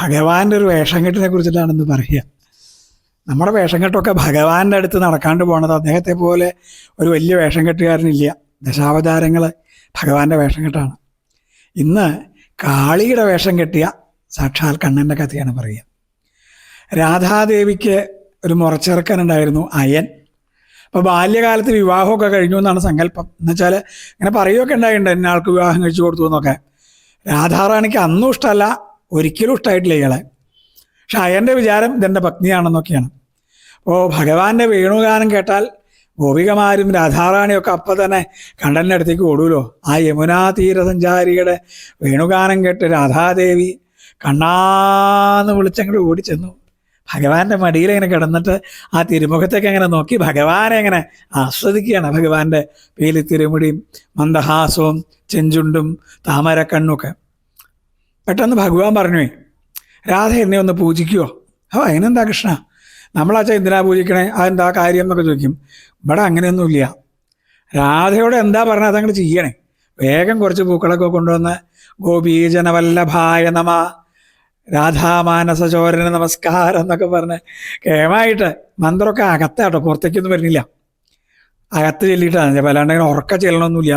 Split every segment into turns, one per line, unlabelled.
ഭഗവാന്റെ ഒരു വേഷം കെട്ടിനെ കുറിച്ചിട്ടാണെന്ന് പറയുക. നമ്മുടെ വേഷം കെട്ടൊക്കെ ഭഗവാന്റെ അടുത്ത് നടക്കാണ്ട് പോണത് അദ്ദേഹത്തെ പോലെ ഒരു വലിയ വേഷം കെട്ടുകാരനില്ല. ദശാവതാരങ്ങൾ ഭഗവാന്റെ വേഷം കെട്ടാണ്. ഇന്ന് കാളിയുടെ വേഷം കെട്ടിയ സാക്ഷാൽ കണ്ണന്റെ കഥയാണ് പറയുക. രാധാദേവിക്ക് ഒരു മുറച്ചെറുക്കനുണ്ടായിരുന്നു അയൻ. അപ്പോൾ ബാല്യകാലത്ത് വിവാഹമൊക്കെ കഴിഞ്ഞു എന്നാണ് സങ്കല്പം. എന്നുവെച്ചാൽ ഇങ്ങനെ പറയുകയൊക്കെ ഉണ്ടായിട്ടുണ്ട് എന്നെ ആൾക്ക് വിവാഹം കഴിച്ചു കൊടുത്തു എന്നൊക്കെ. രാധാറാണിക്ക് അന്നും ഇഷ്ടമല്ല ഒരിക്കലും ഇഷ്ടമായിട്ടില്ല ഇയാളെ. പക്ഷെ അയന്റെ വിചാരം ഇതെന്റെ പത്നിയാണെന്നൊക്കെയാണ്. അപ്പോൾ ഭഗവാന്റെ വേണുഗാനം കേട്ടാൽ ഗോപികമാരും രാധാറാണിയൊക്കെ അപ്പം തന്നെ കണ്ടന്റെ അടുത്തേക്ക് ഓടുമല്ലോ ആ യമുനാ തീരസഞ്ചാരിയുടെ വേണുഗാനം കേട്ട് രാധാദേവി കണ്ണാന്ന് വിളിച്ചങ്ങോട്ട് ഓടിച്ചെന്നു. ഭഗവാന്റെ മടിയിൽ ഇങ്ങനെ കിടന്നിട്ട് ആ തിരുമുഖത്തേക്ക് അങ്ങനെ നോക്കി ഭഗവാനെ എങ്ങനെ ആസ്വദിക്കുകയാണ് ഭഗവാന്റെ പേലി തിരുമുടിയും മന്ദഹാസവും ചെഞ്ചുണ്ടും താമരക്കണ്ണുമൊക്കെ. പെട്ടെന്ന് ഭഗവാൻ പറഞ്ഞു രാധ എന്നെ ഒന്ന് പൂജിക്കുവോ? ഓ അതിനെന്താ കൃഷ്ണ? നമ്മളാച്ച എന്തിനാ പൂജിക്കണേ? അതെന്താ കാര്യം എന്നൊക്കെ ചോദിക്കും. ഇവിടെ അങ്ങനെയൊന്നുമില്ല. രാധയോട് എന്താ പറഞ്ഞത് അതങ്ങോട്ട് ചെയ്യണേ. വേഗം കുറച്ച് പൂക്കളൊക്കെ കൊണ്ടുവന്ന് ഗോപീജനവല്ലഭായ നമ രാധാമാനസചോരന് നമസ്കാരം എന്നൊക്കെ പറഞ്ഞ് കേമായിട്ട് മന്ത്രമൊക്കെ അകത്താട്ടോ പുറത്തേക്കൊന്നും വരുന്നില്ല. അകത്ത് ചെല്ലിയിട്ടാണ്. ജപം അല്ലാണ്ട് അങ്ങനെ ഉറക്ക ചെല്ലണമൊന്നുമില്ല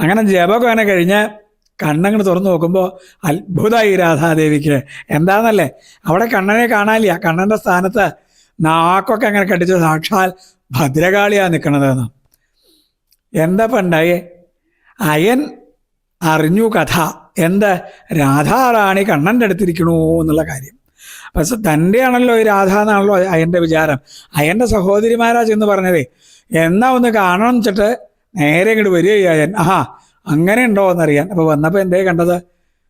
അങ്ങനെ ജപമൊക്കെ അങ്ങനെ കഴിഞ്ഞ് കണ്ണങ്ങനെ തുറന്നു നോക്കുമ്പോൾ അത്ഭുതമായി രാധാദേവിക്ക്. എന്താണെന്നല്ലേ അവിടെ കണ്ണനെ കാണാനില്ല. കണ്ണന്റെ സ്ഥാനത്ത് നാക്കൊക്കെ അങ്ങനെ കടിച്ച് സാക്ഷാൽ ഭദ്രകാളിയാ നിൽക്കണതെന്ന് എന്താ പണ്ടായേ? അയൻ അറിഞ്ഞു കഥ. എന്ത്? രാധാറാണി കണ്ണന്റെ അടുത്തിരിക്കണു എന്നുള്ള കാര്യം. പക്ഷെ തന്റെ ആണല്ലോ ഈ രാധ എന്നാണല്ലോ അയന്റെ വിചാരം. അയന്റെ സഹോദരിമാരാ ചെന്ന് പറഞ്ഞതേ. എന്നാ ഒന്ന് കാണണം വെച്ചിട്ട് നേരെ ഇങ്ങോട്ട് വരിക അയൻ. ആഹാ അങ്ങനെ ഉണ്ടോ എന്നറിയാൻ അപ്പോൾ വന്നപ്പോൾ എന്തേ കണ്ടത്?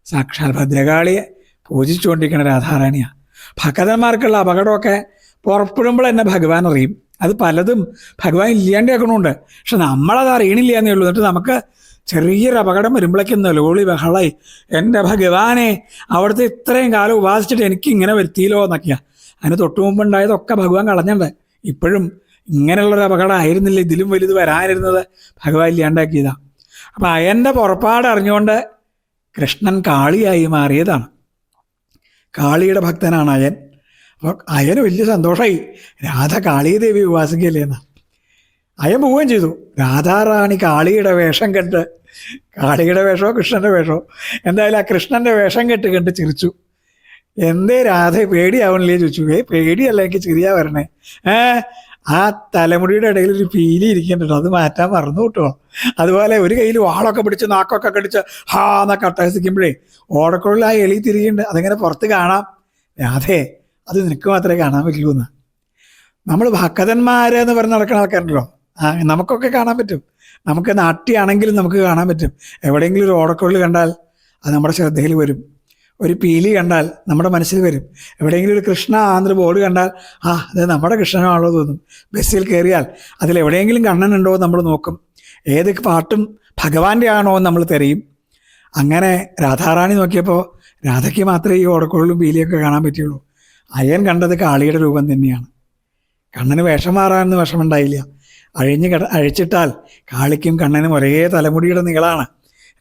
സാക്ഷാൽ ഭദ്രകാളിയെ പൂജിച്ചുകൊണ്ടിരിക്കുന്ന രാധാറാണിയാണ് ഭക്തന്മാർക്കുള്ള അപകടമൊക്കെ പുറപ്പെടുമ്പോൾ തന്നെ ഭഗവാൻ അറിയും. അത് പലതും ഭഗവാൻ ഇല്ലാണ്ടാക്കണമുണ്ട് പക്ഷെ നമ്മളത് അറിയണില്ല എന്നേ ഉള്ളൂ. എന്നിട്ട് നമുക്ക് ചെറിയൊരു അപകടം വരുമ്പോഴേക്കും ലോളി ബഹളായി. എന്റെ ഭഗവാനെ അവിടുത്തെ ഇത്രയും കാലം ഉപാസിച്ചിട്ട് എനിക്ക് ഇങ്ങനെ വരുത്തിയില്ലോ എന്നൊക്കെയാ അതിന് തൊട്ടു മുമ്പുണ്ടായതൊക്കെ ഭഗവാൻ കളഞ്ഞിട്ടുണ്ട്. ഇപ്പോഴും ഇങ്ങനെയുള്ളൊരു അപകടം ആയിരുന്നില്ല. ഇതിലും വലുത് വരാനിരുന്നത് ഭഗവാൻ ഇല്ലാണ്ടാക്കിയതാണ് അപ്പം അയന്റെ പുറപ്പാട് അറിഞ്ഞുകൊണ്ട് കൃഷ്ണൻ കാളിയായി മാറിയതാണ്. കാളിയുടെ ഭക്തനാണ് അയൻ. അപ്പോൾ അയന് വലിയ സന്തോഷമായി രാധ കാളീദേവി ഉപാസിക്കല്ലേ എന്നാ. അയൻ പോവുകയും ചെയ്തു. രാധാറാണി കാളിയുടെ വേഷം കെട്ട് കാളിയുടെ വേഷമോ കൃഷ്ണന്റെ വേഷമോ? എന്തായാലും ആ കൃഷ്ണന്റെ വേഷം കെട്ട് കണ്ട് ചിരിച്ചു. എന്തേ രാധ പേടിയാവണില്ലേ ചോദിച്ചു. ഏ പേടിയല്ല എനിക്ക് ചിരിയാ വരണേ. ഏ ആ തലമുടിയുടെ ഇടയിൽ ഒരു പീലി ഇരിക്കുന്നുണ്ട് അത് മാറ്റാൻ മറന്നു കിട്ടുമോ അതുപോലെ ഒരു കയ്യിൽ വാളൊക്കെ പിടിച്ച് നാക്കൊക്കെ കടിച്ച് ഹാ എന്നൊക്കെ അട്ടഹസിക്കുമ്പോഴേ ഓടക്കുള്ളിൽ ആ എളി തിരിയുണ്ട് അതിങ്ങനെ പുറത്ത് കാണാം. അതെ അത് നിനക്ക് മാത്രമേ കാണാൻ പറ്റുള്ളൂ എന്ന്. നമ്മൾ ഭക്തന്മാരെന്ന് പറഞ്ഞ് നടക്കുന്ന ആൾക്കാരുണ്ടല്ലോ. നമുക്കൊക്കെ കാണാൻ പറ്റും. നമുക്ക് നാട്ടിയാണെങ്കിലും നമുക്ക് കാണാൻ പറ്റും. എവിടെയെങ്കിലും ഒരു ഓടക്കുള്ളിൽ കണ്ടാൽ അത് നമ്മുടെ ശ്രദ്ധയിൽ വരും. ഒരു പീലി കണ്ടാൽ നമ്മുടെ മനസ്സിൽ വരും. എവിടെയെങ്കിലും ഒരു കൃഷ്ണ ആന്ധ്ര ബോർഡ് കണ്ടാൽ ആ അത് നമ്മുടെ കൃഷ്ണനാണോ തോന്നും. ബസ്സിൽ കയറിയാൽ അതിൽ എവിടെയെങ്കിലും കണ്ണനുണ്ടോ നമ്മൾ നോക്കും. ഏത് പാട്ടും ഭഗവാന്റെ ആണോ നമ്മൾ തിരയും. അങ്ങനെ രാധാറാണി നോക്കിയപ്പോൾ രാധയ്ക്ക് മാത്രമേ ഈ ഓടക്കുഴലും പീലിയൊക്കെ കാണാൻ പറ്റുള്ളൂ. അയ്യൻ കണ്ടത് കാളിയുടെ രൂപം തന്നെയാണ്. കണ്ണന് വേഷം മാറാനൊന്നും വിഷമുണ്ടായില്ല അഴിഞ്ഞ് അഴിച്ചിട്ടാൽ കാളിക്കും കണ്ണനും ഒരേ തലമുടിയുടെ നീളാണ്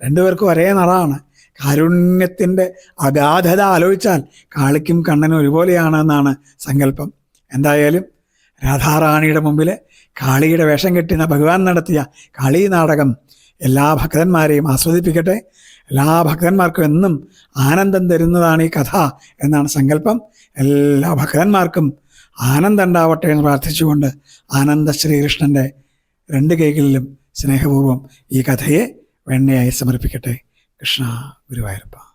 രണ്ടുപേർക്കും ഒരേ നിറമാണ്. കാരുണ്യത്തിന്റെ അഗാധത ആലോചിച്ചാൽ കാളിക്കും കണ്ണനും ഒരുപോലെയാണെന്നാണ് സങ്കല്പം. എന്തായാലും രാധാറാണിയുടെ മുമ്പിൽ കാളിയുടെ വേഷം കെട്ടിന ഭഗവാൻ നടത്തിയ കാളി നാടകം എല്ലാ ഭക്തന്മാരെയും ആസ്വദിപ്പിക്കട്ടെ. എല്ലാ ഭക്തന്മാർക്കും എന്നും ആനന്ദം തരുന്നതാണ് ഈ കഥ എന്നാണ് സങ്കല്പം. എല്ലാ ഭക്തന്മാർക്കും ആനന്ദം ഉണ്ടാവട്ടെ എന്ന് പ്രാർത്ഥിച്ചുകൊണ്ട് ആനന്ദ ശ്രീകൃഷ്ണന്റെ രണ്ട് കൈകളിലും സ്നേഹപൂർവം ഈ കഥയെ വെണ്ണയായി സമർപ്പിക്കട്ടെ. കൃഷ്ണ ഗുരുവായൂരപ്പ.